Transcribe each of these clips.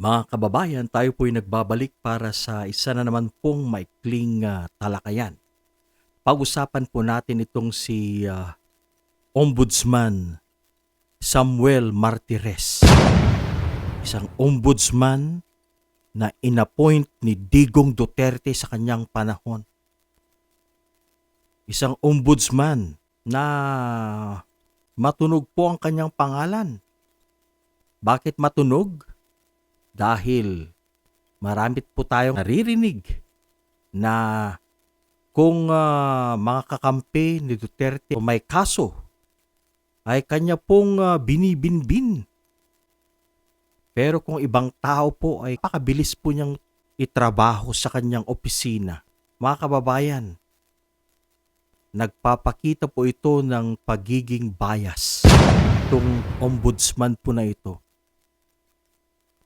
Mga kababayan, tayo po'y nagbabalik para sa isa na naman pong maikling ah, talakayan. Pag-usapan po natin itong si ah, Ombudsman Samuel Martires. Isang ombudsman na inappoint ni Digong Duterte sa kanyang panahon. Isang ombudsman na matunog po ang kanyang pangalan. Bakit matunog? Dahil maramit po tayong naririnig na kung ah, mga kakampi ni Duterte o may kaso ay kanya pong ah, binibinbin. Pero kung ibang tao po ay pakabilis po niyang itrabaho sa kanyang opisina. Mga kababayan, nagpapakita po ito ng pagiging bias. Itong ombudsman po na ito.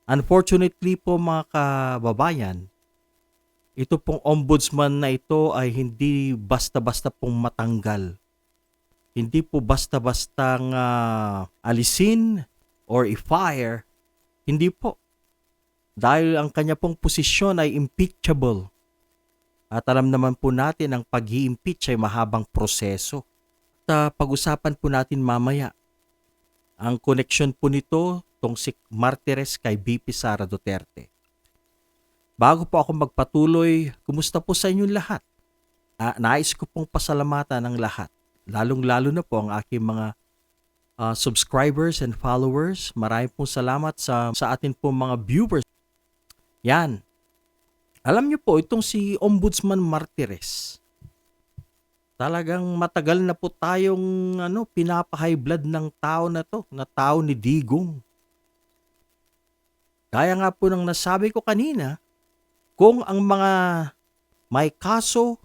Unfortunately po mga kababayan, ito pong ombudsman na ito ay hindi basta-basta pong matanggal. Hindi po basta-bastang ah, alisin or i-fire. Hindi po. Dahil ang kanya pong posisyon ay impeachable. At alam naman po natin ang pag impeach ay mahabang proseso. At ah, pag-usapan po natin mamaya ang connection po nito tong si Martires kay BP Sara Duterte. Bago po ako magpatuloy, kumusta po sa inyong lahat? Ah, nais ko pong pasalamatan ng lahat, lalong-lalo na po ang aking mga ah, subscribers and followers. Maraming pong salamat sa, sa atin pong mga viewers. Yan. Alam niyo po, itong si Ombudsman Martires, talagang matagal na po tayong ano, pinapa-high blood ng tao na to, na tao ni Digong. Kaya nga po nang nasabi ko kanina, kung ang mga may kaso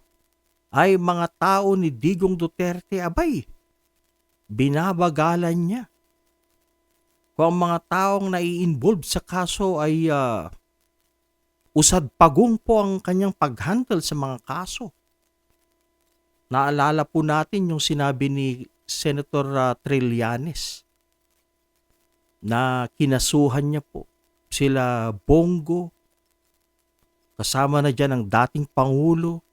ay mga tao ni Digong Duterte, abay, binabagalan niya. Kung ang mga taong nai-involve sa kaso ay ah, usad pagong po ang kanyang paghandle sa mga kaso. Naalala po natin yung sinabi ni Senator ah, Trillanes na kinasuhan niya po sila Bongo, kasama na dyan ang dating Pangulo,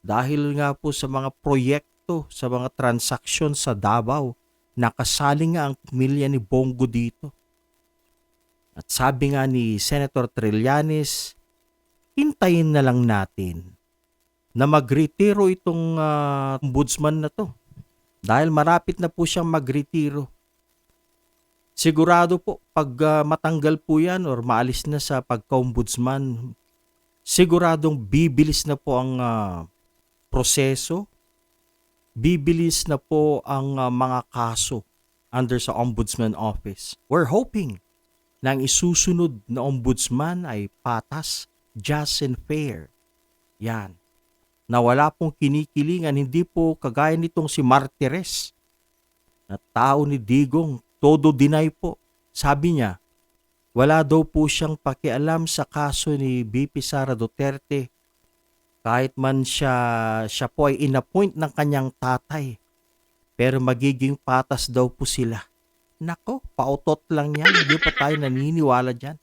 dahil nga po sa mga proyekto, sa mga transaksyon sa Davao, nakasali nga ang pamilya ni Bongo dito. At sabi nga ni Senator Trillanes, hintayin na lang natin na magretiro itong ah, ombudsman na to. Dahil marapit na po siyang magretiro. Sigurado po, pag ah, matanggal po yan or maalis na sa pagka-ombudsman, siguradong bibilis na po ang ah, proseso, bibilis na po ang ah, mga kaso under sa Ombudsman Office. We're hoping na ang isusunod na ombudsman ay patas, just and fair. Yan. Na wala pong kinikilingan, hindi po kagaya nitong si Martires na tao ni Digong, todo deny po. Sabi niya, wala daw po siyang pakialam sa kaso ni BP Sara Duterte kahit man siya, siya po ay inappoint ng kanyang tatay. Pero magiging patas daw po sila. Nako, pautot lang yan. Hindi pa tayo naniniwala dyan.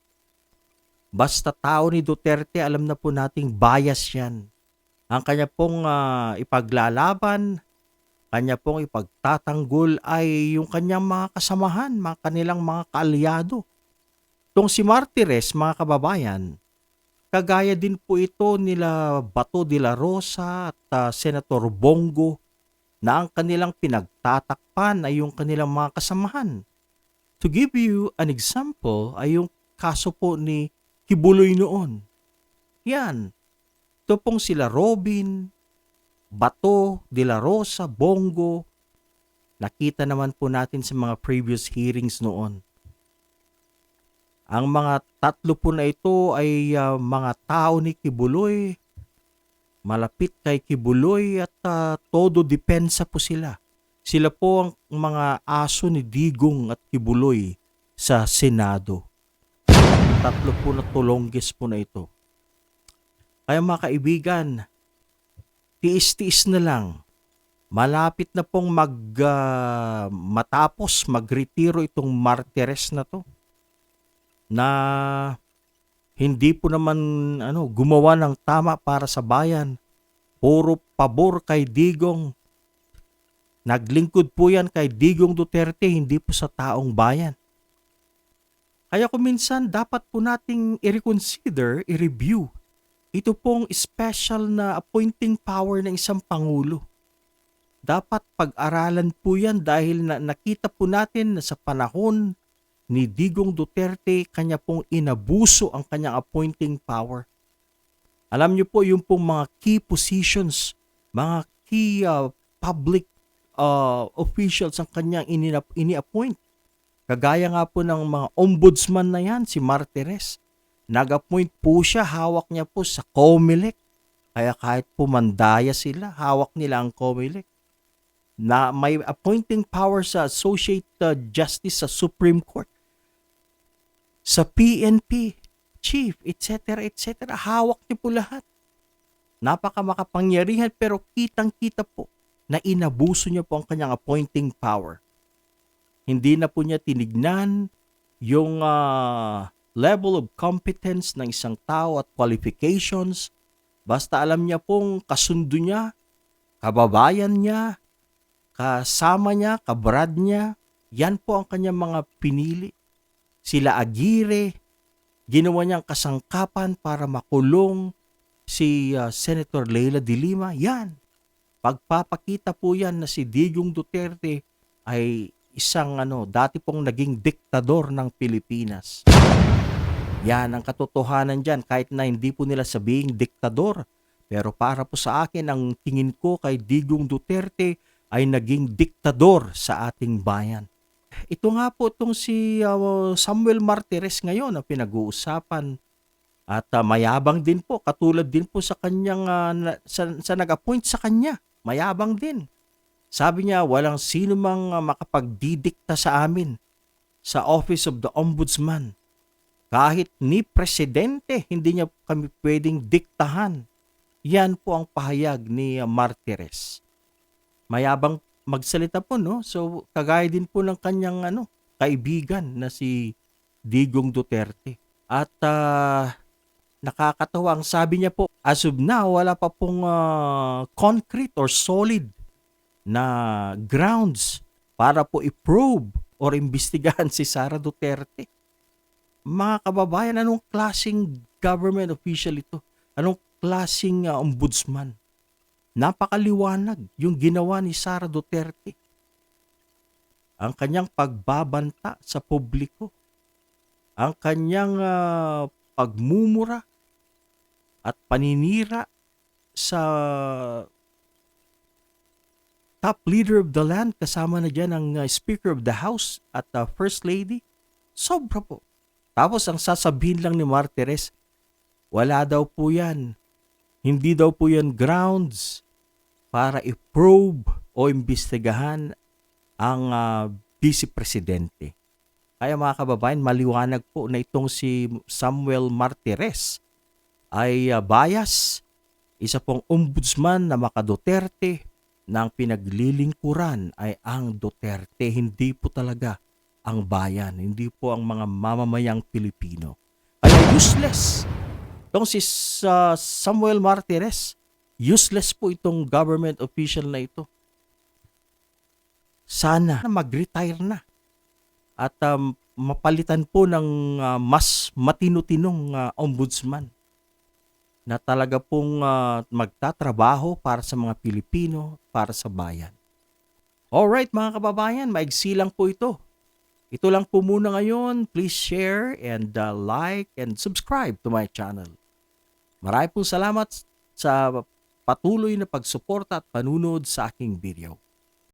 Basta tao ni Duterte, alam na po nating bias yan. Ang kanya pong ah, ipaglalaban, kanya pong ipagtatanggol ay yung kanyang mga kasamahan, mga kanilang mga kaalyado. Itong si Martires, mga kababayan, kagaya din po ito nila Bato de la Rosa at ah, Senator Bongo na ang kanilang pinagtatakpan ay yung kanilang mga kasamahan. To give you an example ay yung kaso po ni Kibuloy noon. Yan. Ito pong sila Robin, Bato, De La Rosa, Bongo. Nakita naman po natin sa mga previous hearings noon. Ang mga tatlo po na ito ay ah, mga tao ni Kibuloy. Malapit kay Kibuloy at ah, todo depensa po sila. Sila po ang mga aso ni Digong at Kibuloy sa Senado. Tatlo po na tulonggis po na ito. Kaya mga kaibigan, tiis-tiis na lang. Malapit na pong mag, ah, matapos, magretiro itong martires na to. na hindi po naman ano gumawa ng tama para sa bayan. Puro pabor kay Digong. Naglingkod po yan kay Digong Duterte, hindi po sa taong bayan. Kaya kung minsan dapat po nating i-reconsider, i-review ito pong special na appointing power ng isang pangulo. Dapat pag-aralan po yan dahil na, nakita po natin na sa panahon ni Digong Duterte, kanya pong inabuso ang kanyang appointing power. Alam niyo po yung pong mga key positions, mga key uh, public uh, officials ang kanyang ini- ini-appoint. Kagaya nga po ng mga ombudsman na yan, si Martires. Nag-appoint po siya, hawak niya po sa COMELEC. Kaya kahit pumandaya sila, hawak nila ang COMELEC. Na may appointing power sa Associate uh, Justice sa Supreme Court. Sa PNP, Chief, etc., etc. Hawak niya po lahat. Napaka makapangyarihan pero kitang-kita po na inabuso niya po ang kanyang appointing power. Hindi na po niya tinignan yung ah, level of competence ng isang tao at qualifications. Basta alam niya pong kasundo niya, kababayan niya, kasama niya, kabrad niya, yan po ang kanyang mga pinili. Sila Aguirre, ginawa niyang kasangkapan para makulong si ah, Senator Leila de Lima. Yan. Pagpapakita po yan na si Digong Duterte ay isang ano, dati pong naging diktador ng Pilipinas. Yan ang katotohanan dyan kahit na hindi po nila sabing diktador. Pero para po sa akin, ang tingin ko kay Digong Duterte ay naging diktador sa ating bayan. Ito nga po itong si uh, Samuel Martires ngayon na pinag-uusapan at uh, mayabang din po katulad din po sa kanyang uh, sa, sa nag-appoint sa kanya. Mayabang din. Sabi niya walang sino mang makapagdidikta sa amin sa Office of the Ombudsman. Kahit ni presidente hindi niya kami pwedeng diktahan. Yan po ang pahayag ni uh, Martires. Mayabang magsalita po no? So kagaya din po ng kanyang ano kaibigan na si Digong Duterte. At ah, nakakatawa ang sabi niya po as of now wala pa pong ah, concrete or solid na grounds para po i-probe or imbestigahan si Sara Duterte mga kababayan anong klasing government official ito anong klasing ah, ombudsman napakaliwanag yung ginawa ni Sara Duterte. Ang kanyang pagbabanta sa publiko, ang kanyang ah, pagmumura at paninira sa top leader of the land, kasama na dyan ang ah, Speaker of the House at ah, First Lady, sobra po. Tapos ang sasabihin lang ni Martires, wala daw po yan. Hindi daw po yan grounds para i-probe o imbestigahan ang ah, vice presidente. Kaya mga kababayan, maliwanag po na itong si Samuel Martires ay ah, bias, isa pong ombudsman na maka Duterte na pinaglilingkuran ay ang Duterte, hindi po talaga ang bayan, hindi po ang mga mamamayang Pilipino. Kaya useless itong si Samuel Martires, useless po itong government official na ito. Sana na mag-retire na at um, mapalitan po ng ah, mas matino-tinong ah, ombudsman na talaga pong ah, magtatrabaho para sa mga Pilipino, para sa bayan. Alright mga kababayan, maigsi lang po ito. Ito lang po muna ngayon. Please share and uh, like and subscribe to my channel. Marami pong salamat sa patuloy na pagsuporta at panunod sa aking video.